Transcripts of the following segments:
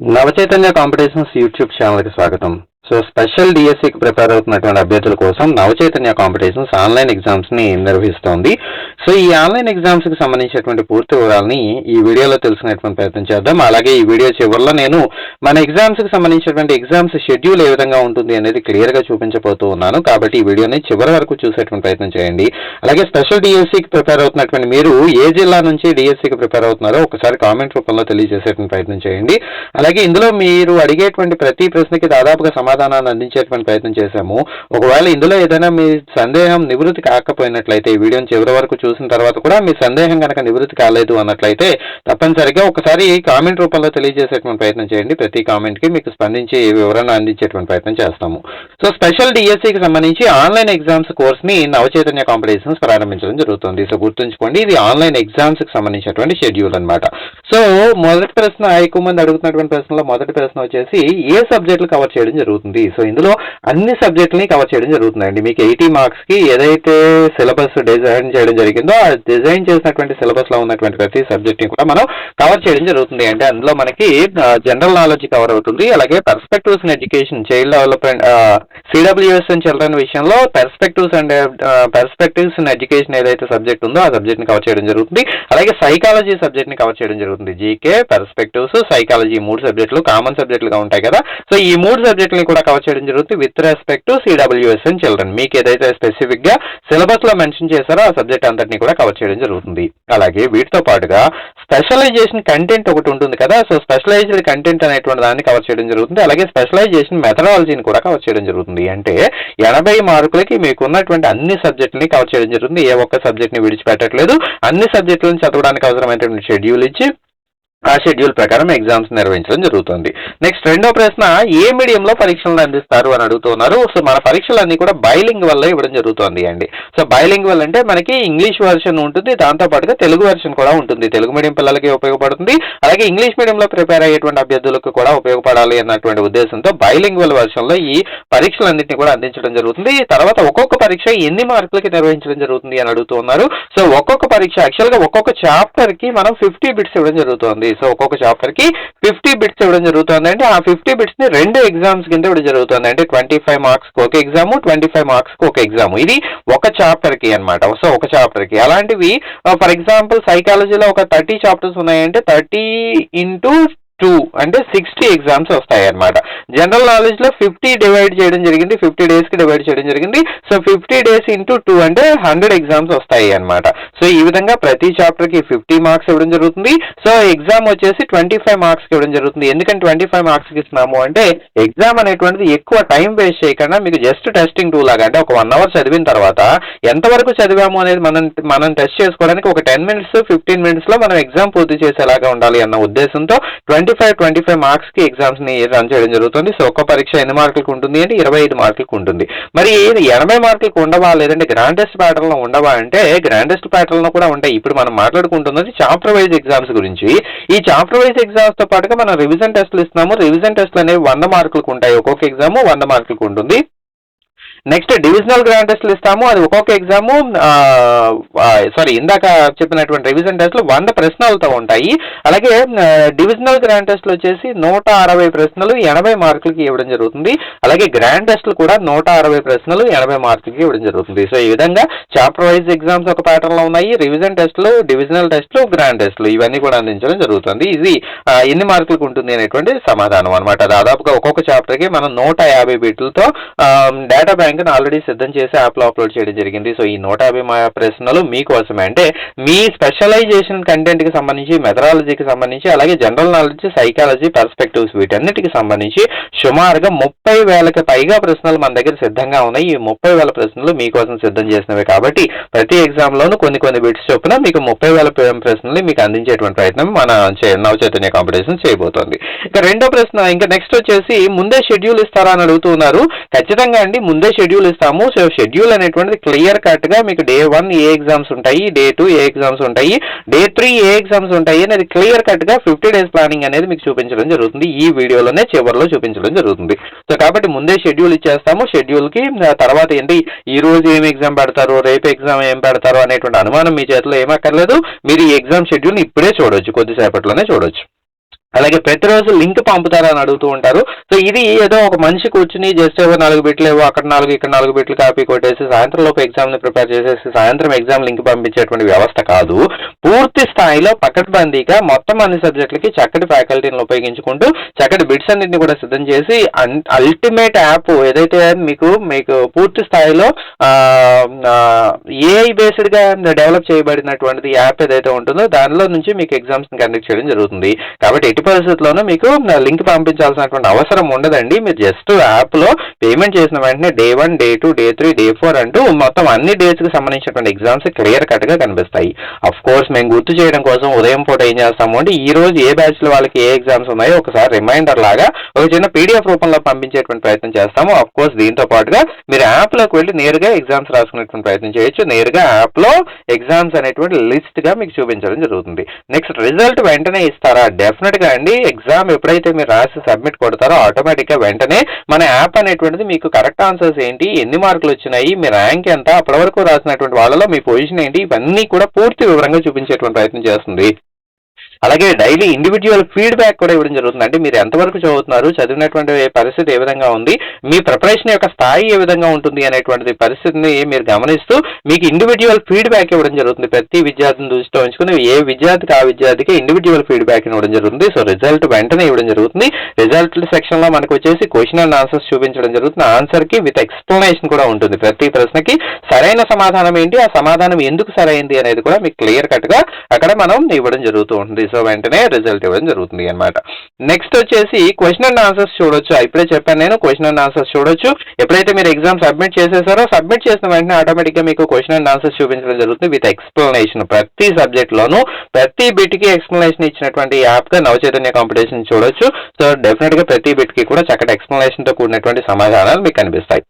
Navachaitanya competitions YouTube ఛానల్కి స్వాగతం. So special డిఎస్సికి ప్రిపేర్ అవుతున్నటువంటి అభ్యర్థుల కోసం నవచైతన్య కాంపిటీషన్స్ ఆన్లైన్ ఎగ్జామ్స్ని నిర్వహిస్తోంది. సో ఈ ఆన్లైన్ ఎగ్జామ్స్కి సంబంధించినటువంటి పూర్తి వివరాలని ఈ వీడియోలో తెలుసుకునేటువంటి ప్రయత్నం చేద్దాం. అలాగే ఈ వీడియో చివరిలో నేను మన ఎగ్జామ్స్కి సంబంధించినటువంటి ఎగ్జామ్స్ షెడ్యూల్ ఏ విధంగా ఉంటుంది అనేది క్లియర్గా చూపించబోతూ ఉన్నాను. కాబట్టి ఈ వీడియోని చివరి వరకు చూసేటువంటి ప్రయత్నం చేయండి. అలాగే స్పెషల్ డిఎస్సికి ప్రిపేర్ అవుతున్నటువంటి మీరు ఏ జిల్లా నుంచి డిఎస్సికి ప్రిపేర్ అవుతున్నారో ఒకసారి కామెంట్ రూపంలో తెలియజేసేటువంటి ప్రయత్నం చేయండి. అలాగే ఇందులో మీరు అడిగేటువంటి ప్రతి ప్రశ్నకి దాదాపుగా సమాధానాన్ని అందించేటువంటి ప్రయత్నం చేశాము. ఒకవేళ ఇందులో ఏదైనా మీ సందేహం నివృత్తి కాకపోయినట్లయితే ఈ వీడియోని చివరి వరకు చూసిన తర్వాత కూడా మీ సందేహం కనుక నివృత్తి కాలేదు అన్నట్లయితే తప్పనిసరిగా ఒకసారి కామెంట్ రూపంలో తెలియజేసేటువంటి ప్రయత్నం చేయండి. ప్రతి కామెంట్కి మీకు స్పందించి వివరణ అందించేటువంటి ప్రయత్నం చేస్తాము. సో స్పెషల్ డిఎస్సికి సంబంధించి ఆన్లైన్ ఎగ్జామ్స్ కోర్స్ని నవచైతన్య కాంపిటీషన్స్ ప్రారంభించడం జరుగుతుంది. సో గుర్తుంచుకోండి ఇది ఆన్లైన్ ఎగ్జామ్స్కి సంబంధించినటువంటి షెడ్యూల్ అన్నమాట. సో మొదటి ప్రశ్న ఎక్కువ మంది అడుగుతున్నటువంటి ప్రశ్నలో మొదటి ప్రశ్న వచ్చేసి ఏ సబ్జెక్టులు కవర్ చేయడం జరుగుతుంది? సో ఇందులో అన్ని సబ్జెక్టులని కవర్ చేయడం జరుగుతుందండి. మీకు ఎయిటీ మార్క్స్కి ఏదైతే సిలబస్ డిజైన్ చేయడం జరిగిందో ఆ డిజైన్ చేసినటువంటి సిలబస్లో ఉన్నటువంటి ప్రతి సబ్జెక్ట్ని కూడా మనం కవర్ చేయడం జరుగుతుంది. అంటే అందులో మనకి జనరల్ నాలెడ్జ్ కవర్ అవుతుంది. అలాగే perspectives in education child development CWS and children విషయంలో perspectives and perspectives in education ఏదైతే సబ్జెక్ట్ ఉందో ఆ సబ్జెక్ట్ని కవర్ చేయడం జరుగుతుంది. అలాగే సైకాలజీ సబ్జెక్ట్ని కవర్ చేయడం జరుగుతుంది. జీకే పర్స్పెక్టివ్స్ సైకాలజీ మూడు సబ్జెక్టులు కామన్ సబ్జెక్టులుగా ఉంటాయి కదా. సో ఈ మూడు సబ్జెక్టులని కూడా కవర్ చేయడం జరుగుతుంది with respect to CWS and children మీకు ఏదైతే స్పెసిఫిక్గా సిలబస్లో మెన్షన్ చేశారో ఆ సబ్జెక్ట్ అంతటిని కూడా కవర్ చేయడం జరుగుతుంది. అలాగే వీటితో పాటుగా స్పెషలైజేషన్ కంటెంట్ ఒకటి ఉంటుంది కదా సో స్పెషలైజ్డ్ కంటెంట్ అనేటువంటి దాన్ని కవర్ చేయడం జరుగుతుంది. అలాగే స్పెషలైజేషన్ మెథడాలజీని కూడా కవర్ చేయడం జరుగుతుంది. అంటే ఎనభై మార్కులకి మీకు ఉన్నటువంటి అన్ని సబ్జెక్టుని కవర్ చేయడం జరుగుతుంది. ఏ ఒక్క సబ్జెక్ట్ని విడిచిపెట్టట్లేదు. అన్ని సబ్జెక్టులను చదవడానికి అవసరమైనటువంటి షెడ్యూల్ ఇచ్చి ఆ షెడ్యూల్ ప్రకారం ఎగ్జామ్స్ నిర్వహించడం జరుగుతుంది. నెక్స్ట్ రెండో ప్రశ్న ఏ మీడియంలో పరీక్షలను అందిస్తారు అని అడుగుతున్నారు. సో మన పరీక్షలన్నీ కూడా బైలింగ్ వల్ల ఇవ్వడం జరుగుతుంది అండి. సో బైలింగ్ వల్ల అంటే మనకి ఇంగ్లీష్ వెర్షన్ ఉంటుంది. దాంతో పాటుగా తెలుగు వెర్షన్ కూడా ఉంటుంది. తెలుగు మీడియం పిల్లలకి ఉపయోగపడుతుంది. అలాగే ఇంగ్లీష్ మీడియంలో ప్రిపేర్ అయ్యేటువంటి అభ్యర్థులకు కూడా ఉపయోగపడాలి అన్నటువంటి ఉద్దేశంతో బైలింగ్ వల్ వెర్షన్లో ఈ పరీక్షలన్నింటినీ కూడా అందించడం జరుగుతుంది. తర్వాత ఒక్కొక్క పరీక్ష ఎన్ని మార్కులకి నిర్వహించడం జరుగుతుంది అని అడుగుతున్నారు. సో ఒక్కొక్క పరీక్ష యాక్చువల్గా ఒక్కొక్క చాప్టర్కి మనం ఫిఫ్టీ బిట్స్ ఇవ్వడం జరుగుతుంది. సో ఒక్కొక్క చాప్టర్కి ఫిఫ్టీ బిట్స్ ఇవ్వడం జరుగుతుంది అంటే ఆ ఫిఫ్టీ బిట్స్ని రెండు ఎగ్జామ్స్ కింద ఇవ్వడం జరుగుతుంది అంటే ట్వంటీ ఫైవ్ మార్క్స్కి ఒక ఎగ్జామ్ ట్వంటీ ఫైవ్ మార్క్స్ ఒక ఎగ్జామ్ ఇది ఒక చాప్టర్కి అనమాట సో ఒక చాప్టర్కి. అలాంటివి ఫర్ ఎగ్జాంపుల్ సైకాలజీలో ఒక థర్టీ చాప్టర్స్ ఉన్నాయంటే థర్టీ ఇంటూ టూ అంటే సిక్స్టీ ఎగ్జామ్స్ వస్తాయి అనమాట జనరల్ నాలెడ్జ్లో ఫిఫ్టీ డివైడ్ చేయడం జరిగింది ఫిఫ్టీ డేస్కి డివైడ్ చేయడం జరిగింది. So fifty days into two అంటే హండ్రెడ్ ఎగ్జామ్స్ వస్తాయి అనమాట సో ఈ విధంగా ప్రతి చాప్టర్కి ఫిఫ్టీ మార్క్స్ ఇవ్వడం జరుగుతుంది. సో ఎగ్జామ్ వచ్చేసి ట్వంటీ ఫైవ్ మార్క్స్ ఇవ్వడం జరుగుతుంది. ఎందుకంటే ట్వంటీ ఫైవ్ మార్క్స్కి ఇస్తున్నాము అంటే ఎగ్జామ్ అనేటువంటిది ఎక్కువ టైం వేస్ట్ చేయకుండా మీకు జస్ట్ టెస్టింగ్ టూ లాగా అంటే ఒక వన్ అవర్ చదివిన తర్వాత ఎంతవరకు చదివాము అనేది మనం మనం టెస్ట్ చేసుకోవడానికి ఒక టెన్ మినిట్స్ ఫిఫ్టీన్ మినిట్స్లో మనం ఎగ్జామ్ పూర్తి చేసేలాగా ఉండాలి అన్న ఉద్దేశంతో twenty twenty five twenty five మార్క్స్కి ఎగ్జామ్స్ని రన్ చేయడం జరుగుతుంది. సో ఒక్క పరీక్ష ఎన్ని మార్కులకు ఉంటుంది అంటే ఇరవై ఐదు మార్కులకు ఉంటుంది. మరి ఇది ఎనభై మార్కులకు ఉండవా లేదంటే గ్రాండెస్ట్ ప్యాటర్న్లో ఉండవా అంటే గ్రాండెస్ట్ ప్యాటర్న్లో కూడా ఉంటాయి. ఇప్పుడు మనం మాట్లాడుకుంటున్నది చాప్టర్ వైజ్ ఎగ్జామ్స్ గురించి. ఈ చాప్టర్ వైజ్ ఎగ్జామ్స్తో పాటుగా మనం రివిజన్ టెస్ట్లు ఇస్తున్నాము. రివిజన్ టెస్ట్లు అనేవి వంద మార్కులకు ఉంటాయి. ఒక్కొక్క ఎగ్జామ్ వంద మార్కులకు ఉంటుంది. నెక్స్ట్ డివిజనల్ గ్రాండ్ టెస్ట్లు ఇస్తాము. అది ఒక్కొక్క ఎగ్జాము సారీ ఇందాక చెప్పినటువంటి రివిజన్ టెస్ట్లు వంద ప్రశ్నలతో ఉంటాయి. అలాగే డివిజనల్ గ్రాండ్ టెస్ట్లు వచ్చేసి నూట అరవై ప్రశ్నలు ఎనభై మార్కులకి ఇవ్వడం జరుగుతుంది. అలాగే గ్రాండ్ టెస్ట్లు కూడా నూట అరవై ప్రశ్నలు ఎనభై మార్కులకి ఇవ్వడం జరుగుతుంది. సో ఈ విధంగా చాప్టర్ వైజ్ ఎగ్జామ్స్ ఒక ప్యాటర్న్లో ఉన్నాయి. రివిజన్ టెస్ట్లు డివిజనల్ టెస్ట్లు గ్రాండ్ టెస్ట్లు ఇవన్నీ కూడా అందించడం జరుగుతుంది. ఇది ఎన్ని మార్కులకు ఉంటుంది అనేటువంటి సమాధానం అనమాట దాదాపుగా ఒక్కొక్క చాప్టర్కి మనం నూట యాభై బిట్లతో డేటా బ్యాంక్ ఆల్రెడీ సిద్ధం చేసి యాప్లో అప్లోడ్ చేయడం జరిగింది. సో ఈ నూట యాభై మా- ప్రశ్నలు మీకోసమే అంటే మీ స్పెషలైజేషన్ కంటెంట్కి సంబంధించి మెథడాలజీకి సంబంధించి అలాగే జనరల్ నాలెడ్జ్ సైకాలజీ పర్స్పెక్టివ్స్ వీటన్నిటికి సంబంధించి సుమారుగా ముప్పై వేలకు పైగా ప్రశ్నలు మన దగ్గర సిద్ధంగా ఉన్నాయి. ఈ ముప్పై వేల ప్రశ్నలు మీకోసం సిద్ధం చేసినవి కాబట్టి ప్రతి ఎగ్జామ్ లోనూ కొన్ని కొన్ని బిట్స్ చొప్పున మీకు ముప్పై వేల ప్రశ్నలు మీకు అందించేటువంటి ప్రయత్నం మన నవచైతన్య కాంపిటీషన్ చేయబోతోంది. ఇక రెండో ప్రశ్న ఇంకా నెక్స్ట్ వచ్చేసి ముందే షెడ్యూల్ ఇస్తారా అని అడుగుతున్నారు ఖచ్చితంగా అండి ముందే షెడ్యూల్ షెడ్యూల్ ఇస్తాము. సో షెడ్యూల్ అనేటువంటిది క్లియర్ కట్గా మీకు డే వన్ ఏ ఎగ్జామ్స్ ఉంటాయి డే టూ ఏ ఎగ్జామ్స్ ఉంటాయి డే త్రీ ఏ ఎగ్జామ్స్ ఉంటాయి అనేది క్లియర్ కట్గా ఫిఫ్టీ డేస్ ప్లానింగ్ అనేది మీకు చూపించడం జరుగుతుంది. ఈ వీడియోలోనే చివరిలో చూపించడం జరుగుతుంది. సో కాబట్టి ముందే షెడ్యూల్ ఇచ్చేస్తాము. షెడ్యూల్కి తర్వాత ఏంటి ఈ రోజు ఏం ఎగ్జామ్ పెడతారు రేపు ఎగ్జామ్ ఏం పెడతారు అనేటువంటి అనుమానం మీ చేతిలో ఏమక్కర్లేదు మీరు ఈ ఎగ్జామ్ షెడ్యూల్ ఇప్పుడే చూడొచ్చు కొద్దిసేపట్లోనే చూడొచ్చు. అలాగే ప్రతిరోజు లింక్ పంపుతారని అడుగుతూ ఉంటారు. సో ఇది ఏదో ఒక మనిషి కూర్చుని జస్ట్ ఏవో నాలుగు బిట్లు ఏవో అక్కడ నాలుగు ఇక్కడ నాలుగు బిట్లు కాపీ కొట్టేసి సాయంత్రం లోపు ఎగ్జామ్ని ప్రిపేర్ చేసేసి సాయంత్రం ఎగ్జామ్ లింక్ పంపించేటువంటి వ్యవస్థ కాదు. పూర్తి స్థాయిలో పకడ్బందీగా మొత్తం అన్ని సబ్జెక్టులకి చక్కటి ఫ్యాకల్టీని ఉపయోగించుకుంటూ చక్కటి బిట్స్ అన్నింటిని కూడా సిద్ధం చేసి అల్టిమేట్ యాప్ ఏదైతే మీకు మీకు పూర్తి స్థాయిలో ఏఐ బేస్డ్గా డెవలప్ చేయబడినటువంటిది యాప్ ఏదైతే ఉంటుందో దానిలో నుంచి మీకు ఎగ్జామ్స్ కండక్ట్ చేయడం జరుగుతుంది. కాబట్టి ఎటు పరిస్థితుల్లోనూ మీకు లింక్ పంపించాల్సినటువంటి అవసరం ఉండదండి. మీరు జస్ట్ యాప్లో పేమెంట్ చేసిన వెంటనే day one day two day three day four అంటూ మొత్తం అన్ని డేట్స్కి సంబంధించినటువంటి ఎగ్జామ్స్ క్లియర్ కట్గా కనిపిస్తాయి. అఫ్ కోర్స్ మేము గుర్తు చేయడం కోసం ఉదయం పూట ఏం చేస్తాము అంటే ఈ రోజు ఏ బ్యాచ్లో వాళ్ళకి ఏ ఎగ్జామ్స్ ఉన్నాయో ఒకసారి రిమైండర్ లాగా ఒక చిన్న పీడిఎఫ్ రూపంలో పంపించేటువంటి ప్రయత్నం చేస్తాము. అఫ్ కోర్స్ దీంతో పాటుగా మీరు యాప్లోకి వెళ్ళి నేరుగా ఎగ్జామ్స్ రాసుకునేటువంటి ప్రయత్నం చేయొచ్చు. నేరుగా యాప్లో ఎగ్జామ్స్ అనేటువంటి లిస్ట్గా మీకు చూపించడం జరుగుతుంది. నెక్స్ట్ రిజల్ట్ వెంటనే ఇస్తారా? డెఫినెట్గా గా అండి? ఎగ్జామ్ ఎప్పుడైతే మీరు రాసి సబ్మిట్ కొడతారో ఆటోమేటిక్గా వెంటనే మన యాప్ అనేటువంటిది మీకు కరెక్ట్ ఆన్సర్స్ ఏంటి? ఎన్ని మార్కులు వచ్చినాయి? మీ ర్యాంక్ ఎంత? అప్పటి వరకు రాసినటువంటి వాళ్ళలో మీ పొజిషన్ ఏంటి? ఇవన్నీ కూడా పూర్తి వివరంగా చూపించేటువంటి ప్రయత్నం చేస్తుంది. అలాగే డైలీ ఇండివిజువల్ ఫీడ్బ్యాక్ కూడా ఇవ్వడం జరుగుతుంది. అంటే మీరు ఎంతవరకు చదువుతున్నారు చదివినటువంటి పరిస్థితి ఏ విధంగా ఉంది మీ ప్రిపరేషన్ యొక్క స్థాయి ఏ విధంగా ఉంటుంది అనేటువంటి పరిస్థితిని మీరు గమనిస్తూ మీకు ఇండివిజువల్ ఫీడ్బ్యాక్ ఇవ్వడం జరుగుతుంది. ప్రతి విద్యార్థిని దృష్టిలో ఉంచుకుని ఏ విద్యార్థికి ఆ విద్యార్థికి ఇండివిజువల్ ఫీడ్బ్యాక్ ఇవ్వడం జరుగుతుంది. సో రిజల్ట్ వెంటనే ఇవ్వడం జరుగుతుంది. రిజల్ట్ సెక్షన్లో మనకు వచ్చేసి క్వశ్చన్ అండ్ ఆన్సర్స్ చూపించడం జరుగుతుంది. ఆన్సర్కి విత్ ఎక్స్ప్లెనేషన్ కూడా ఉంటుంది. ప్రతి ప్రశ్నకి సరైన సమాధానం ఏంటి? ఆ సమాధానం ఎందుకు సరైంది అనేది కూడా మీకు క్లియర్ కట్గా అక్కడ మనం ఇవ్వడం జరుగుతూ ఉంటుంది. సో వెంటనే రిజల్ట్ ఇవ్వడం జరుగుతుంది అనమాట నెక్స్ట్ వచ్చేసి క్వశ్చన్ అండ్ ఆన్సర్స్ చూడొచ్చు. ఇప్పుడే చెప్పాను నేను క్వశ్చన్ అండ్ ఆన్సర్స్ చూడొచ్చు. ఎప్పుడైతే మీరు ఎగ్జామ్ సబ్మిట్ చేసేసారో సబ్మిట్ చేసిన వెంటనే ఆటోమేటిక్గా మీకు క్వశ్చన్ అండ్ ఆన్సర్స్ చూపించడం జరుగుతుంది విత్ ఎక్స్ప్లెనేషన్ ప్రతి సబ్జెక్ట్ లోను ప్రతి బిట్కి ఎక్స్ప్లెనేషన్ ఇచ్చినటువంటి యాప్గా నవచైతన్య కాంపిటీషన్ చూడొచ్చు. సో డెఫినెట్గా ప్రతి బిట్కి కూడా చక్కటి ఎక్స్ప్లెనేషన్తో కూడినటువంటి సమాధానాలు మీకు కనిపిస్తాయి.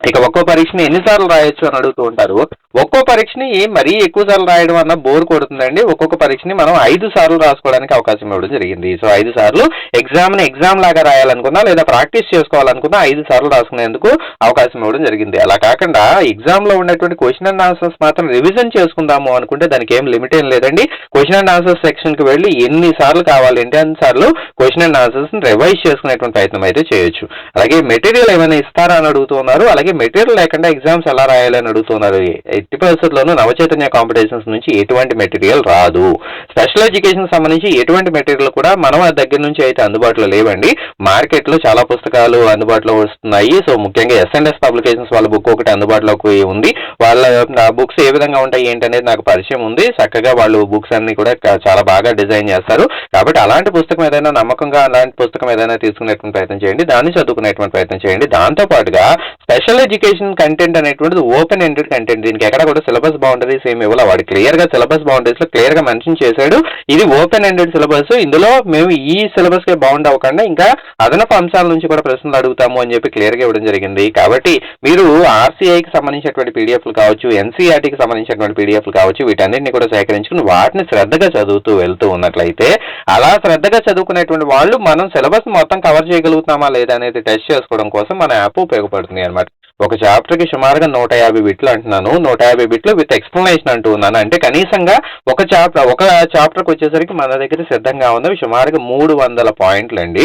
ఇక ఒక్కో పరీక్షని ఎన్నిసార్లు రాయొచ్చు అని అడుగుతూ ఉంటారు. ఒక్కో పరీక్షని మరీ ఎక్కువ సార్లు రాయడం అన్న బోర్ కొడుతుందండి. ఒక్కొక్క పరీక్షని మనం ఐదు సార్లు రాసుకోవడానికి అవకాశం ఇవ్వడం జరిగింది. సో ఐదు సార్లు ఎగ్జామ్ని ఎగ్జామ్ లాగా రాయాలనుకున్నా లేదా ప్రాక్టీస్ చేసుకోవాలనుకున్నా ఐదు సార్లు రాసుకునేందుకు అవకాశం ఇవ్వడం జరిగింది. అలా కాకుండా ఎగ్జామ్లో ఉన్నటువంటి క్వశ్చన్ అండ్ ఆన్సర్స్ మాత్రం రివిజన్ చేసుకుందాము అనుకుంటే దానికి ఏం లిమిట్ ఏం లేదండి. క్వశ్చన్ అండ్ ఆన్సర్స్ సెక్షన్కి వెళ్ళి ఎన్ని సార్లు కావాలంటే అన్ని సార్లు క్వశ్చన్ అండ్ ఆన్సర్స్ రివైజ్ చేసుకునేటువంటి ప్రయత్నం అయితే చేయొచ్చు. అలాగే మెటీరియల్ ఏమైనా ఇస్తారా అని అడుగుతున్నారు అలాగే మెటీరియల్ లేకుండా ఎగ్జామ్స్ ఎలా రాయాలని అడుగుతున్నారు. ఎట్టి పరిస్థితుల్లోనూ నవచైతన్య కాంపిటీషన్స్ నుంచి ఎటువంటి మెటీరియల్ రాదు. స్పెషల్ ఎడ్యుకేషన్ సంబంధించి ఎటువంటి మెటీరియల్ కూడా మనం దగ్గర నుంచి అయితే అందుబాటులో లేవండి. మార్కెట్లో చాలా పుస్తకాలు అందుబాటులో వస్తున్నాయి. సో ముఖ్యంగా ఎస్ఎన్ఎస్ పబ్లికేషన్స్ వాళ్ళ బుక్ ఒకటి అందుబాటులోకి ఉంది. వాళ్ళ బుక్స్ ఏ విధంగా ఉంటాయి ఏంటనేది నాకు పరిచయం ఉంది. చక్కగా వాళ్ళు బుక్స్ అన్ని కూడా చాలా బాగా డిజైన్ చేస్తారు. కాబట్టి అలాంటి పుస్తకం ఏదైనా నమ్మకంగా అలాంటి పుస్తకం ఏదైనా తీసుకునేటువంటి ప్రయత్నం చేయండి. దాన్ని చదువుకునేటువంటి ప్రయత్నం చేయండి. దాంతో పాటుగా స్పెషల్ ఎడ్యుకేషన్ కంటెంట్ అనేటువంటిది ఓపెన్ ఎండెడ్ కంటెంట్ దీనికి ఎక్కడ కూడా సిలబస్ బౌండరీస్ ఏమి ఇవ్వాలి. వాడు క్లియర్గా సిలబస్ బౌండరీస్లో క్లియర్గా మెన్షన్ చేశాడు. ఇది ఓపెన్ ఎండెడ్ సిలబస్ ఇందులో మేము ఈ సిలబస్కి బౌండ్ అవ్వకుండా ఇంకా అదనపు అంశాల నుంచి కూడా ప్రశ్నలు అడుగుతాము అని చెప్పి క్లియర్గా ఇవ్వడం జరిగింది. కాబట్టి మీరు ఆర్సీఐకి సంబంధించినటువంటి పీడిఎఫ్లు కావచ్చు ఎన్సీఆర్టీకి సంబంధించినటువంటి పీడిఎఫ్లు కావచ్చు వీటన్నిటిని కూడా సేకరించుకుని వాటిని శ్రద్ధగా చదువుతూ వెళ్తూ ఉన్నట్లయితే అలా శ్రద్ధగా చదువుకునేటువంటి వాళ్ళు మనం సిలబస్ మొత్తం కవర్ చేయగలుగుతున్నామా లేదా అనేది టెస్ట్ చేసుకోవడం కోసం మన యాప్ ఉపయోగపడుతుంది అనమాట ఒక చాప్టర్కి సుమారుగా నూట యాభై బిట్లు అంటున్నాను. నూట యాభై బిట్లు విత్ ఎక్స్ప్లెనేషన్ అంటూ ఉన్నాను. అంటే కనీసంగా ఒక చాప్టర్ ఒక చాప్టర్కి వచ్చేసరికి మన దగ్గర సిద్ధంగా ఉన్నవి సుమారుగా మూడు వందల పాయింట్లు అండి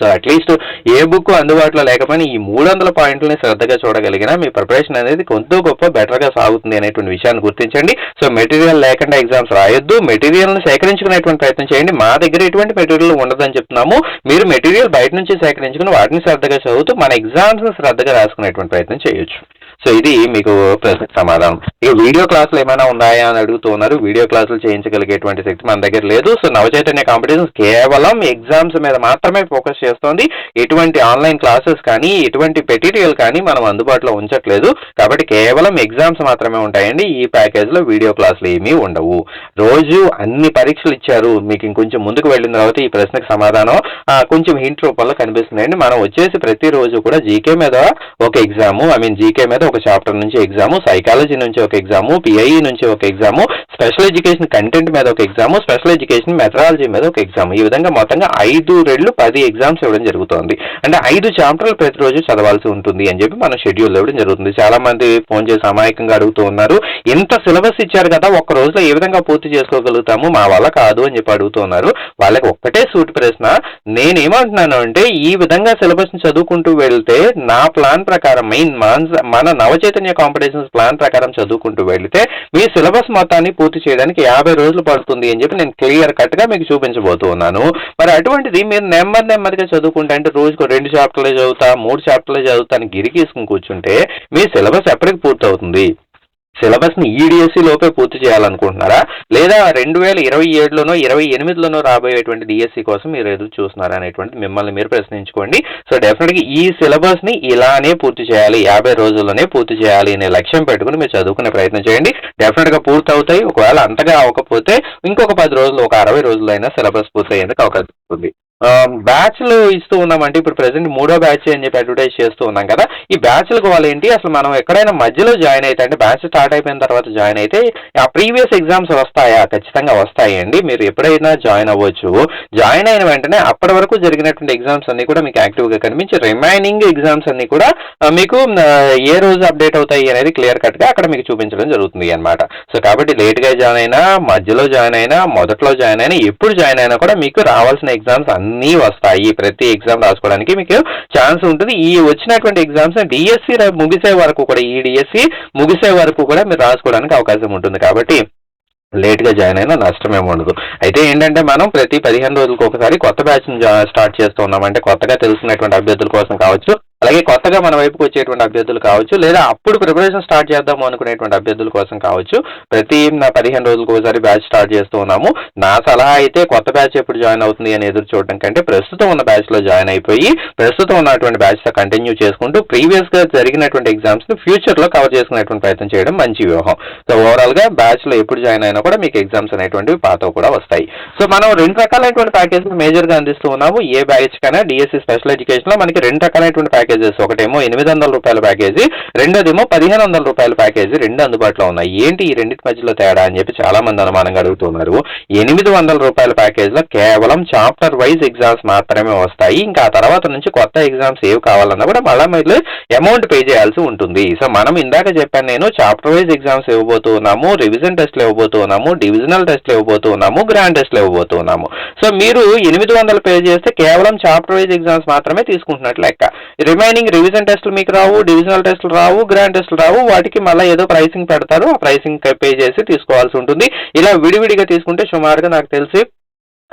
సో అట్లీస్ట్ ఏ బుక్ అందుబాటులో లేకపోయినా ఈ మూడు వందల పాయింట్లని శ్రద్ధగా చూడగలిగినా మీ ప్రిపరేషన్ అనేది కొంత గొప్ప బెటర్గా సాగుతుంది అనేటువంటి విషయాన్ని గుర్తించండి. సో మెటీరియల్ లేకుండా ఎగ్జామ్స్ రాయొద్దు. మెటీరియల్ని సేకరించుకునేటువంటి ప్రయత్నం చేయండి. మా దగ్గర ఎటువంటి మెటీరియల్ ఉండదని చెప్తున్నాము. మీరు మెటీరియల్ బయట నుంచి సేకరించుకుని వాటిని శ్రద్ధగా చదువుతూ మన ఎగ్జామ్స్ శ్రద్ధగా రాసుకునేటువంటి ప్రయత్నం చేయొచ్చు. సో ఇది మీకు ప్రశ్నకు సమాధానం. ఇక వీడియో క్లాసులు ఏమైనా ఉన్నాయా అని అడుగుతున్నారు. వీడియో క్లాసులు చేయించగలిగేటువంటి శక్తి మన దగ్గర లేదు. సో నవచైతన్య కాంపిటీషన్స్ కేవలం ఎగ్జామ్స్ మీద మాత్రమే ఫోకస్ చేస్తోంది. ఎటువంటి ఆన్లైన్ క్లాసెస్ కానీ ఎటువంటి మెటీరియల్ కానీ మనం అందుబాటులో ఉంచట్లేదు. కాబట్టి కేవలం ఎగ్జామ్స్ మాత్రమే ఉంటాయండి. ఈ ప్యాకేజ్లో వీడియో క్లాసులు ఏమీ ఉండవు. రోజు అన్ని పరీక్షలు ఇచ్చారు. మీకు ఇంకొంచెం ముందుకు వెళ్ళిన తర్వాత ఈ ప్రశ్నకు సమాధానం కొంచెం హింట్ రూపంలో కనిపిస్తుందండి మనం వచ్చేసి ప్రతిరోజు కూడా జీకే మీద ఒక ఎగ్జామ్ ఐ మీన్ జీకే మీద ఒక చాప్టర్ నుంచి ఎగ్జామ్ సైకాలజీ నుంచి ఒక ఎగ్జామ్ పిఐఈ నుంచి ఒక ఎగ్జామ్ స్పెషల్ ఎడ్యుకేషన్ కంటెంట్ మీద ఒక ఎగ్జామ్ స్పెషల్ ఎడ్యుకేషన్ మెథడాలజీ మీద ఒక ఎగ్జామ్ ఈ విధంగా మొత్తంగా ఐదు రెళ్ళు పది ఎగ్జామ్స్ ఇవ్వడం జరుగుతోంది. అంటే ఐదు చాప్టర్లు ప్రతిరోజు చదవాల్సి ఉంటుంది అని చెప్పి మనం షెడ్యూల్ ఇవ్వడం జరుగుతుంది. చాలా మంది ఫోన్ చేసి అమాయకంగా అడుగుతూ ఉన్నారు. ఇంత సిలబస్ ఇచ్చారు కదా ఒక్క రోజులో ఏ విధంగా పూర్తి చేసుకోగలుగుతాము? మా వల్ల కాదు అని చెప్పి అడుగుతున్నారు వాళ్ళకి ఒక్కటే సూట్ ప్రశ్న నేనేమంటున్నాను అంటే ఈ విధంగా సిలబస్ని చదువుకుంటూ వెళ్తే నా ప్లాన్ ప్రకారం మెయిన్ మన నవచైతన్య కాంపిటీషన్స్ ప్లాన్ ప్రకారం చదువుకుంటూ వెళ్తే మీ సిలబస్ మొత్తాన్ని పూర్తి చేయడానికి యాభై రోజులు పడుతుంది అని చెప్పి నేను క్లియర్ కట్గా మీకు చూపించబోతూ ఉన్నాను మరి అటువంటిది మీరు నెమ్మది నెమ్మదిగా చదువుకుంటే అంటే రోజుకు రెండు చాప్టర్లే చదువుతా మూడు చాప్టర్లే చదువుతా అని గిరిగీసుకుని కూర్చుంటే మీ సిలబస్ ఎప్పటికి పూర్తవుతుంది? సిలబస్ని ఈడిఎస్సి లోపే పూర్తి చేయాలనుకుంటున్నారా? లేదా రెండు వేల ఇరవై ఏడులోనో ఇరవై ఎనిమిదిలోనో రాబోయేటువంటి డిఎస్సి కోసం మీరు ఎదురు చూస్తున్నారా అనేటువంటి మిమ్మల్ని మీరు ప్రశ్నించుకోండి. సో డెఫినెట్గా ఈ సిలబస్ని ఇలానే పూర్తి చేయాలి యాభై రోజుల్లోనే పూర్తి చేయాలి అనే లక్ష్యం పెట్టుకుని మీరు చదువుకునే ప్రయత్నం చేయండి. డెఫినెట్గా పూర్తి అవుతాయి ఒకవేళ అంతగా అవ్వకపోతే ఇంకొక పది రోజులు ఒక అరవై రోజులైనా సిలబస్ పూర్తి అయ్యేందుకు అవకాశం ఉంది బ్యాచ్లు ఇస్తూ ఉన్నామంటే ఇప్పుడు ప్రెసెంట్ మూడో బ్యాచ్ అని చెప్పి అడ్వర్టైజ్ చేస్తూ ఉన్నాం కదా. ఈ బ్యాచ్లకు వాళ్ళు ఏంటి? అసలు మనం ఎక్కడైనా మధ్యలో జాయిన్ అయితే అంటే బ్యాచ్ స్టార్ట్ అయిపోయిన తర్వాత జాయిన్ అయితే ఆ ప్రీవియస్ ఎగ్జామ్స్ వస్తాయా? ఖచ్చితంగా వస్తాయండి. మీరు ఎప్పుడైనా జాయిన్ అవ్వచ్చు. జాయిన్ అయిన వెంటనే అప్పటి వరకు జరిగినటువంటి ఎగ్జామ్స్ అన్ని కూడా మీకు యాక్టివ్గా కనిపించి రిమైనింగ్ ఎగ్జామ్స్ అన్ని కూడా మీకు ఏ రోజు అప్డేట్ అవుతాయి అనేది క్లియర్ కట్గా అక్కడ మీకు చూపించడం జరుగుతుంది అనమాట సో కాబట్టి లేట్గా జాయిన్ అయినా మధ్యలో జాయిన్ అయినా మొదట్లో జాయిన్ అయినా ఎప్పుడు జాయిన్ అయినా కూడా మీకు రావాల్సిన ఎగ్జామ్స్ అన్నీ అన్నీ వస్తాయి ప్రతి ఎగ్జామ్ రాసుకోవడానికి. మీకు ఛాన్స్ ఉంటుంది. ఈ వచ్చినటువంటి ఎగ్జామ్స్ డిఎస్సి ముగిసే వరకు కూడా ఈ డిఎస్సి ముగిసే వరకు కూడా మీరు రాసుకోవడానికి అవకాశం ఉంటుంది. కాబట్టి లేట్గా జాయిన్ అయినా నష్టమే ఉండదు. అయితే ఏంటంటే మనం ప్రతి పదిహేను రోజులకు ఒకసారి కొత్త బ్యాచ్ స్టార్ట్ చేస్తూ ఉన్నాం అంటే కొత్తగా తెలుసుకున్నటువంటి అభ్యర్థుల కోసం కావచ్చు అలాగే కొత్తగా మన వైపుకి వచ్చేటువంటి అభ్యర్థులు కావచ్చు లేదా అప్పుడు ప్రిపరేషన్ స్టార్ట్ చేద్దాము అనుకునేటువంటి అభ్యర్థుల కోసం కావచ్చు ప్రతి పదిహేను రోజులకు ఒకసారి బ్యాచ్ స్టార్ట్ చేస్తూ ఉన్నాము. నా సలహా అయితే కొత్త బ్యాచ్ ఎప్పుడు జాయిన్ అవుతుంది అని ఎదురు చూడడం కంటే ప్రస్తుతం ఉన్న బ్యాచ్లో జాయిన్ అయిపోయి ప్రస్తుతం ఉన్నటువంటి బ్యాచ్తో కంటిన్యూ చేసుకుంటూ ప్రీవియస్గా జరిగినటువంటి ఎగ్జామ్స్ ఫ్యూచర్లో ఫ్యూచర్లో కవర్ చేసుకునేటువంటి ప్రయత్నం చేయడం మంచి వ్యూహం. సో ఓవరాల్గా బ్యాచ్లో ఎప్పుడు జాయిన్ అయినా కూడా మీకు ఎగ్జామ్స్ అనేటువంటివి పాత కూడా వస్తాయి. సో మనం రెండు రకాలైనటువంటి ప్యాకేజెస్ మేజర్గా అందిస్తూ ఉన్నాము. ఏ బ్యాచ్ కైనా డిఎస్సి స్పెషల్ ఎడ్యుకేషన్లో మనకి రెండు రకాలైనటువంటి ప్యాకేజ్ ప్యాకేజెస్ ఒకటేమో ఎనిమిది వందల రూపాయల ప్యాకేజీ రెండోదేమో పదిహేను వందల రూపాయల ప్యాకేజీ రెండు అందుబాటులో ఉన్నాయి. ఏంటి ఈ రెండింటి మధ్యలో తేడా అని చెప్పి చాలా మంది అనుమానంగా అడుగుతున్నారు. ఎనిమిది వందల రూపాయల ప్యాకేజ్లో కేవలం చాప్టర్ వైజ్ ఎగ్జామ్స్ మాత్రమే వస్తాయి. ఇంకా ఆ తర్వాత నుంచి కొత్త ఎగ్జామ్స్ ఏవి కావాలన్నా కూడా మళ్ళీ మీరు అమౌంట్ పే చేయాల్సి ఉంటుంది. సో మనం ఇందాక చెప్పాను నేను చాప్టర్ వైజ్ ఎగ్జామ్స్ ఇవ్వబోతున్నాము రివిజన్ టెస్ట్లు ఇవ్వబోతున్నాము డివిజనల్ టెస్ట్లు ఇవ్వబోతున్నాము గ్రాండ్ టెస్ట్లు ఇవ్వబోతున్నాము. సో మీరు ఎనిమిది వందలు పే చేస్తే కేవలం చాప్టర్ వైజ్ ఎగ్జామ్స్ మాత్రమే తీసుకుంటున్నట్లు లెక్క. రిమైనింగ్ రివిజన్ టెస్టులు మీకు రావు డివిజనల్ టెస్టులు రావు గ్రాండ్ టెస్టులు రావు వాటికి మళ్ళీ ఏదో ప్రైసింగ్ పెడతారు ఆ ప్రైసింగ్ పే చేసి తీసుకోవాల్సి ఉంటుంది. ఇలా విడివిడిగా తీసుకుంటే సుమారుగా నాకు తెలిసి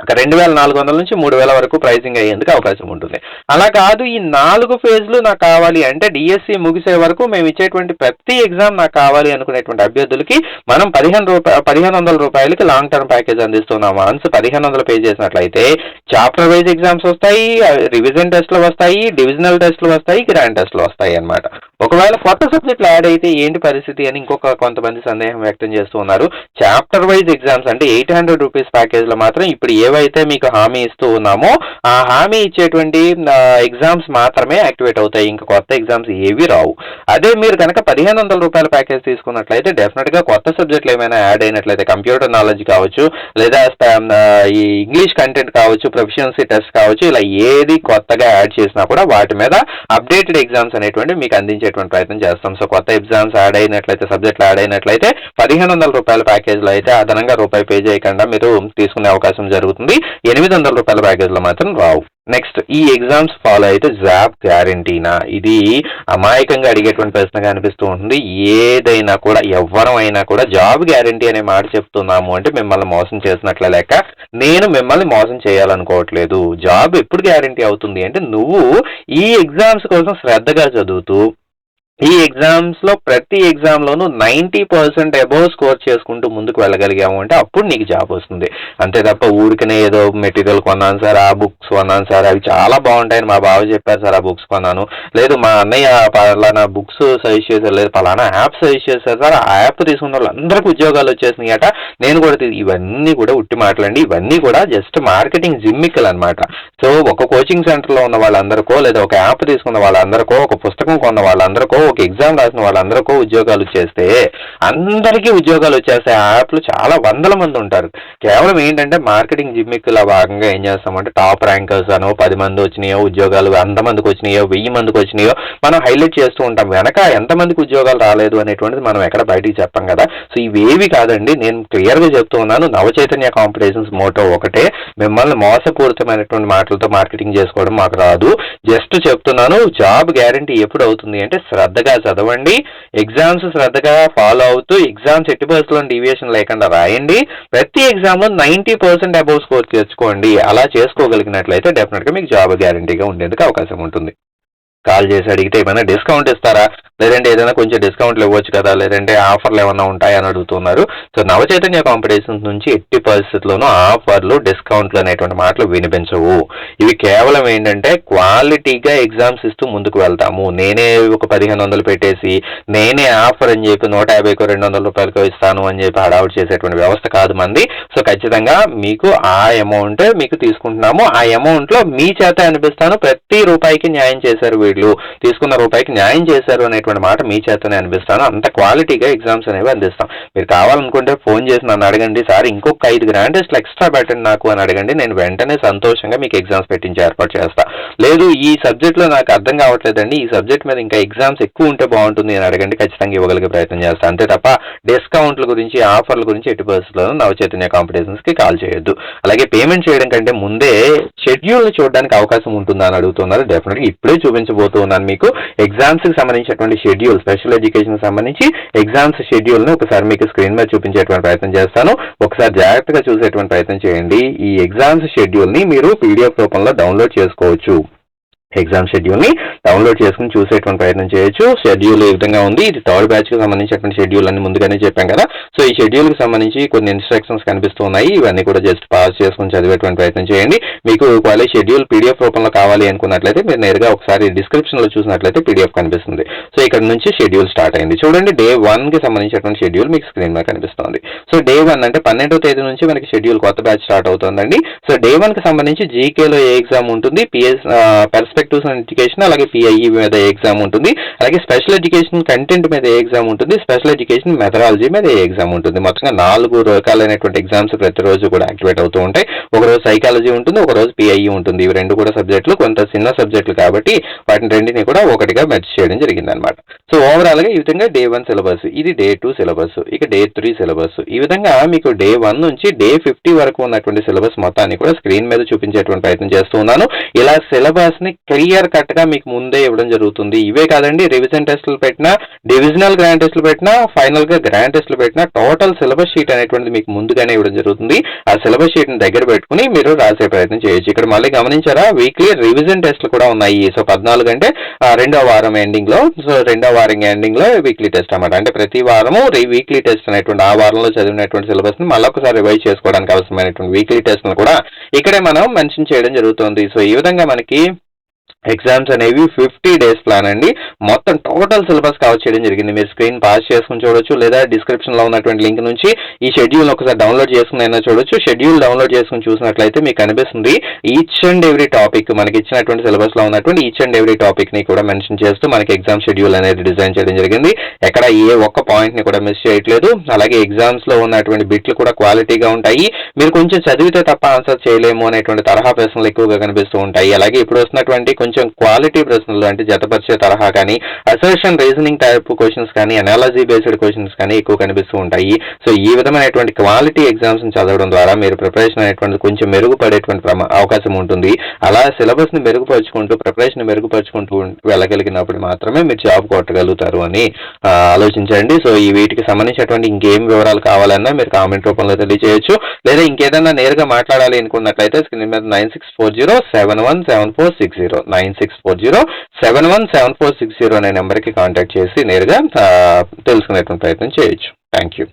ఒక రెండు వేల నాలుగు వందల నుంచి మూడు వేల వరకు ప్రైసింగ్ అయ్యేందుకు అవకాశం ఉంటుంది. అలా కాదు ఈ నాలుగు ఫేజ్లు నాకు కావాలి అంటే డిఎస్సి ముగిసే వరకు మేము ఇచ్చేటువంటి ప్రతి ఎగ్జామ్ నాకు కావాలి అనుకునేటువంటి అభ్యర్థులకి మనం పదిహేను రూపాయ పదిహేను వందల రూపాయలకి లాంగ్ టర్మ్ ప్యాకేజ్ అందిస్తున్నాం. వన్స్ పదిహేను వందలు పే చేసినట్లయితే చాప్టర్ వైజ్ ఎగ్జామ్స్ వస్తాయి రివిజన్ టెస్ట్లు వస్తాయి డివిజనల్ టెస్ట్లు వస్తాయి గ్రాండ్ టెస్ట్లు వస్తాయి అనమాట ఒకవేళ కొత్త సబ్జెక్టులు యాడ్ అయితే ఏంటి పరిస్థితి అని ఇంకొక కొంతమంది సందేహం వ్యక్తం చేస్తున్నారు చాప్టర్ వైజ్ ఎగ్జామ్స్ అంటే ఎయిట్ హండ్రెడ్ రూపీస్ ప్యాకేజ్లో మాత్రం ఇప్పుడు ఏ ఏవైతే మీకు హామీ ఇస్తూ ఉన్నామో ఆ హామీ ఇచ్చేటువంటి ఎగ్జామ్స్ మాత్రమే యాక్టివేట్ అవుతాయి. ఇంకా కొత్త ఎగ్జామ్స్ ఏవి రావు. అదే మీరు కనుక పదిహేను వందల రూపాయల ప్యాకేజ్ తీసుకున్నట్లయితే డెఫినెట్గా కొత్త సబ్జెక్టులు ఏమైనా యాడ్ అయినట్లయితే కంప్యూటర్ నాలెడ్జ్ కావచ్చు లేదా ఈ ఇంగ్లీష్ కంటెంట్ కావచ్చు ప్రొఫిషియన్సీ టెస్ట్ కావచ్చు ఇలా ఏది కొత్తగా యాడ్ చేసినా కూడా వాటి మీద అప్డేటెడ్ ఎగ్జామ్స్ అనేటువంటి మీకు అందించేటువంటి ప్రయత్నం చేస్తాం. సో కొత్త ఎగ్జామ్స్ యాడ్ అయినట్లయితే సబ్జెక్టులు యాడ్ అయినట్లయితే పదిహేను వందల రూపాయల ప్యాకేజ్లో అయితే అదనంగా రూపాయి పే చేయకుండా మీరు తీసుకునే అవకాశం జరుగుతుంది. ఎనిమిది వందల రూపాయల ప్యాకేజ్లో మాత్రం రావు. నెక్స్ట్ ఈ ఎగ్జామ్స్ ఫాలో అయితే జాబ్ గ్యారంటీనా? ఇది అమాయకంగా అడిగేటువంటి ప్రశ్నగా అనిపిస్తూ ఉంటుంది. ఏదైనా కూడా ఎవరం అయినా కూడా జాబ్ గ్యారంటీ అనే మాట చెప్తున్నాము అంటే మిమ్మల్ని మోసం చేసినట్లే లెక్క. నేను మిమ్మల్ని మోసం చేయాలనుకోవట్లేదు. జాబ్ ఎప్పుడు గ్యారంటీ అవుతుంది? అంటే నువ్వు ఈ ఎగ్జామ్స్ కోసం శ్రద్ధగా చదువుతూ ఈ ఎగ్జామ్స్లో ప్రతి ఎగ్జామ్ లోనూ నైన్టీ పర్సెంట్ అబోవ్ స్కోర్ చేసుకుంటూ ముందుకు వెళ్ళగలిగాము అంటే అప్పుడు నీకు జాబ్ వస్తుంది. అంతే తప్ప ఊరికనే ఏదో మెటీరియల్ కొన్నాను సార్ ఆ బుక్స్ కొన్నాను సార్ అవి చాలా బాగుంటాయని మా బావ చెప్పారు సార్ ఆ బుక్స్ కొన్నాను. లేదు మా అన్నయ్య పలానా బుక్స్ సజెస్ట్ చేశారు లేదు పలానా యాప్ సజెస్ట్ చేశారు సార్ ఆ యాప్ తీసుకున్న వాళ్ళందరికీ ఉద్యోగాలు వచ్చేసినాయి అట నేను కూడా ఇవన్నీ కూడా ఉట్టి మాటలండి ఇవన్నీ కూడా జస్ట్ మార్కెటింగ్ జిమ్మికలు అనమాట సో ఒక కోచింగ్ సెంటర్లో ఉన్న వాళ్ళందరికో లేదా ఒక యాప్ తీసుకున్న వాళ్ళందరికో ఒక పుస్తకం కొన్న వాళ్ళందరికో ఒక ఎగ్జామ్ రాసిన వాళ్ళందరికీ ఉద్యోగాలు వచ్చేస్తే అందరికీ ఉద్యోగాలు వచ్చేస్తే ఆ చాలా వందల మంది ఉంటారు. కేవలం ఏంటంటే మార్కెటింగ్ జిమ్మిక్లా భాగంగా ఏం చేస్తామంటే టాప్ ర్యాంకర్స్ అనో పది మంది వచ్చినాయో ఉద్యోగాలు వంద మందికి వచ్చినాయో వెయ్యి మందికి వచ్చినాయో మనం హైలైట్ చేస్తూ ఉంటాం. వెనక ఎంతమందికి ఉద్యోగాలు రాలేదు అనేటువంటిది మనం ఎక్కడ బయటికి చెప్పాం కదా. సో ఇవేవి కాదండి నేను క్లియర్గా చెప్తూ ఉన్నాను. నవచైతన్య కాంపిటీషన్స్ మోటో ఒకటే. మిమ్మల్ని మోసపూరితమైనటువంటి మాటలతో మార్కెటింగ్ చేసుకోవడం మాకు రాదు. జస్ట్ చెప్తున్నాను జాబ్ గ్యారంటీ ఎప్పుడు అవుతుంది అంటే శ్రద్ధగా చదవండి. ఎగ్జామ్స్ శ్రద్ధగా ఫాలో అవుతూ ఎగ్జామ్స్ ఎట్టి పరిస్థితుల్లో డీవియేషన్ లేకుండా రాయండి. ప్రతి ఎగ్జామ్లో నైంటీ పర్సెంట్ అబౌవ్ స్కోర్ తెచ్చుకోండి. అలా చేసుకోగలిగినట్లయితే డెఫినెట్గా మీకు జాబ్ గ్యారంటీగా ఉండేందుకు అవకాశం ఉంటుంది. కాల్ చేసి అడిగితే ఏమైనా డిస్కౌంట్ ఇస్తారా? లేదంటే ఏదైనా కొంచెం డిస్కౌంట్లు ఇవ్వచ్చు కదా? లేదంటే ఆఫర్లు ఏమైనా ఉంటాయని అడుగుతున్నారు. సో నవచైతన్య కాంపిటీషన్స్ నుంచి ఎట్టి పరిస్థితుల్లోనూ ఆఫర్లు డిస్కౌంట్లు అనేటువంటి మాటలు వినిపించవు. ఇవి కేవలం ఏంటంటే క్వాలిటీగా ఎగ్జామ్స్ ఇస్తూ ముందుకు వెళ్తాము. నేనే ఒక పదిహేను వందలు పెట్టేసి నేనే ఆఫర్ అని చెప్పి నూట యాభైకి రెండు వందల రూపాయలకు ఇస్తాను అని చెప్పి హడావుట్ చేసేటువంటి వ్యవస్థ కాదు మంది. సో ఖచ్చితంగా మీకు ఆ అమౌంట్ మీకు తీసుకుంటున్నాము. ఆ అమౌంట్లో మీ చేత అనిపిస్తాను. ప్రతి రూపాయికి న్యాయం చేశారు వీళ్ళు. తీసుకున్న రూపాయికి న్యాయం చేశారు అనేటువంటి మాట మీ చేతనే అనిపిస్తాను. అంత క్వాలిటీగా ఎగ్జామ్స్ అనేవి అందిస్తాం. మీరు కావాలనుకుంటే ఫోన్ చేసి నన్ను అడగండి. సార్ ఇంకొక ఐదు గ్రాండ్ టెస్ట్లు ఎక్స్ట్రా పెట్టండి నాకు అని అడగండి. నేను వెంటనే సంతోషంగా మీకు ఎగ్జామ్స్ పెట్టించి ఏర్పాటు చేస్తా. లేదు ఈ సబ్జెక్ట్లో నాకు అర్థం కావట్లేదండి. ఈ సబ్జెక్ట్ మీద ఇంకా ఎగ్జామ్స్ ఎక్కువ ఉంటే బాగుంటుంది అని అడగండి. ఖచ్చితంగా ఇవ్వగలిగే ప్రయత్నం చేస్తాను అంతే తప్ప డిస్కౌంట్ల గురించి ఆఫర్ల గురించి ఎట్టి పరిస్థితుల్లో నవచైతన్య కాంపిటీషన్స్కి కాల్ చేయొద్దు. అలాగే పేమెంట్ చేయడం కంటే ముందే షెడ్యూల్ చూడడానికి అవకాశం ఉంటుందా అని అడుగుతున్నారు. డెఫినెట్గా ఇప్పుడే చూపించబోతున్నాను మీకు. ఎగ్జామ్స్కి సంబంధించినటువంటి షెడ్యూల్ స్పెషల్ ఎడ్యుకేషన్ సంబంధించి ఎగ్జామ్స్ షెడ్యూల్ని ఒకసారి మీకు స్క్రీన్ మీద చూపించేటువంటి ప్రయత్నం చేస్తాను. ఒకసారి జాగ్రత్తగా చూసేటువంటి ప్రయత్నం చేయండి. ఈ ఎగ్జామ్స్ షెడ్యూల్ని మీరు పీడిఎఫ్ రూపంలో డౌన్లోడ్ చేసుకోవచ్చు. ఎగ్జామ్ షెడ్యూల్ని డౌన్లోడ్ చేసుకుని చూసేటువంటి ప్రయత్నం చేయొచ్చు. షెడ్యూల్ ఏ విధంగా ఉంది? ఇది థర్డ్ బ్యాచ్కి సంబంధించినటువంటి షెడ్యూల్ అని ముందుగానే చెప్పాం కదా. సో ఈ షెడ్యూల్కి సంబంధించి కొన్ని ఇన్స్ట్రక్షన్స్ కనిపిస్తున్నాయి ఇవన్నీ కూడా జస్ట్ పాస్ చేసుకుని చదివేటువంటి ప్రయత్నం చేయండి. మీకు ఒకవేళ షెడ్యూల్ పీడిఎఫ్ రూపంలో కావాలి అనుకున్నట్లయితే మీరు నేరుగా ఒకసారి డిస్క్రిప్షన్లో చూసినట్లయితే పీడిఎఫ్ కనిపిస్తుంది. సో ఇక్కడ నుంచి షెడ్యూల్ స్టార్ట్ అయింది. చూడండి డే వన్కి సంబంధించినటువంటి షెడ్యూల్ మీకు స్క్రీన్ మీద కనిపిస్తుంది. సో డే వన్ అంటే పన్నెండో తేదీ నుంచి మనకి షెడ్యూల్ కొత్త బ్యాచ్ స్టార్ట్ అవుతుందండి. సో డే వన్కి సంబంధించి జీకేలో ఏ ఎగ్జామ్ ఉంటుంది? పిఎస్ పర్స్పెక్టివ్స్ ఆన్ ఎడ్యుకేషన్ అలాగే పిఐఈ మీద ఏ ఎగ్జామ్ ఉంటుంది అలాగే స్పెషల్ ఎడ్యుకేషన్ కంటెంట్ మీద ఏ ఎగ్జామ్ ఉంటుంది స్పెషల్ ఎడ్యుకేషన్ మెథడాలజీ మీద ఏ ఎగ్జామ్ ఉంటుంది. మొత్తంగా నాలుగు రకాలైనటువంటి ఎగ్జామ్స్ ప్రతిరోజు కూడా యాక్టివేట్ అవుతూ ఉంటాయి. ఒక రోజు సైకాలజీ ఉంటుంది ఒక రోజు పిఐఈ ఉంటుంది. ఇవి రెండు కూడా సబ్జెక్టులు కొంత చిన్న సబ్జెక్టులు కాబట్టి వాటిని రెండింటిని కూడా ఒకటిగా మెర్జ్ చేయడం జరిగింది అనమాట సో ఓవరాల్గా ఈ విధంగా డే వన్ సిలబస్ ఇది డే టూ సిలబస్ ఇక డే త్రీ సిలబస్ ఈ విధంగా మీకు డే వన్ నుంచి డే ఫిఫ్టీ వరకు ఉన్నటువంటి సిలబస్ మొత్తాన్ని కూడా స్క్రీన్ మీద చూపించేటువంటి ప్రయత్నం చేస్తున్నాను ఇలా సిలబస్ని క్లియర్ కట్గా మీకు ముందే ఇవ్వడం జరుగుతుంది. ఇవే కాదండి రివిజన్ టెస్టులు పెట్టినా డివిజనల్ గ్రాండ్ టెస్టులు పెట్టినా ఫైనల్గా గ్రాండ్ టెస్టులు పెట్టినా టోటల్ సిలబస్ షీట్ అనేటువంటిది మీకు ముందుగానే ఇవ్వడం జరుగుతుంది. ఆ సిలబస్ షీట్ని దగ్గర పెట్టుకుని మీరు రాసే ప్రయత్నం చేయొచ్చు. ఇక్కడ మళ్ళీ గమనించారా? వీక్లీ రివిజన్ టెస్ట్లు కూడా ఉన్నాయి. సో పద్నాలుగు అంటే రెండో వారం ఎండింగ్లో సో రెండో వారం ఎండింగ్లో వీక్లీ టెస్ట్ అనమాట అంటే ప్రతి వారము వీక్లీ టెస్ట్ అనేటువంటి ఆ వారంలో చదివినటువంటి సిలబస్ని మళ్ళీ ఒకసారి రివైజ్ చేసుకోవడానికి అవసరమైనటువంటి వీక్లీ టెస్ట్ కూడా ఇక్కడే మనం మెన్షన్ చేయడం జరుగుతుంది. సో ఈ విధంగా మనకి ఎగ్జామ్స్ అనేవి ఫిఫ్టీ డేస్ ప్లాన్ అండి. మొత్తం టోటల్ సిలబస్ కవర్ చేయడం జరిగింది. మీరు స్క్రీన్ పాస్ చేసుకుని చూడొచ్చు లేదా డిస్క్రిప్షన్లో ఉన్నటువంటి లింక్ నుంచి ఈ షెడ్యూల్ ఒకసారి డౌన్లోడ్ చేసుకుని అయినా చూడొచ్చు. షెడ్యూల్ డౌన్లోడ్ చేసుకుని చూసినట్లయితే మీకు కనిపిస్తుంది ఈచ్ అండ్ ఎవ్రీ టాపిక్ మనకి ఇచ్చినటువంటి సిలబస్లో ఉన్నటువంటి ఈచ్ అండ్ ఎవ్రీ టాపిక్ని కూడా మెన్షన్ చేస్తూ మనకి ఎగ్జామ్ షెడ్యూల్ అనేది డిజైన్ చేయడం జరిగింది. ఎక్కడ ఏ ఒక్క పాయింట్ని కూడా మిస్ చేయట్లేదు. అలాగే ఎగ్జామ్స్లో ఉన్నటువంటి బిట్లు కూడా క్వాలిటీగా ఉంటాయి. మీరు కొంచెం చదివితే తప్ప ఆన్సర్ చేయలేము అనేటువంటి తరహా ప్రశ్నలు ఎక్కువగా కనిపిస్తూ ఉంటాయి. అలాగే ఇప్పుడు వస్తున్నటువంటి కొంచెం క్వాలిటీ ప్రశ్నలు అంటే జతపరిచే తరహా కానీ అసర్షన్ రీజనింగ్ టైప్ క్వశ్చన్స్ కానీ అనాలజీ బేస్డ్ క్వశ్చన్స్ కానీ ఎక్కువ కనిపిస్తూ ఉంటాయి. సో ఈ విధమైనటువంటి క్వాలిటీ ఎగ్జామ్స్ చదవడం ద్వారా మీరు ప్రిపరేషన్ అనేటువంటి కొంచెం మెరుగుపడేటువంటి ప్రమా- అవకాశం ఉంటుంది. అలా సిలబస్ని మెరుగుపరుచుకుంటూ ప్రిపరేషన్ మెరుగుపరుచుకుంటూ వెళ్ళగలిగినప్పుడు మాత్రమే మీరు జాబ్ కొట్టగలుగుతారు అని ఆలోచించండి. సో ఈ వీటికి సంబంధించినటువంటి ఇంకేం వివరాలు కావాలన్నా మీరు కామెంట్ రూపంలో తెలియజేయచ్చు. లేదా ఇంకేదన్నా నేరుగా మాట్లాడాలి అనుకున్నట్లయితే స్క్రీన్ మీద nine six four zero seven one seven four six zero nine six four zero seven one seven four six zero అనే నెంబర్కి కాంటాక్ట్ చేసి నేరుగా తెలుసుకునేటువంటి ప్రయత్నం చేయొచ్చు. Thank you.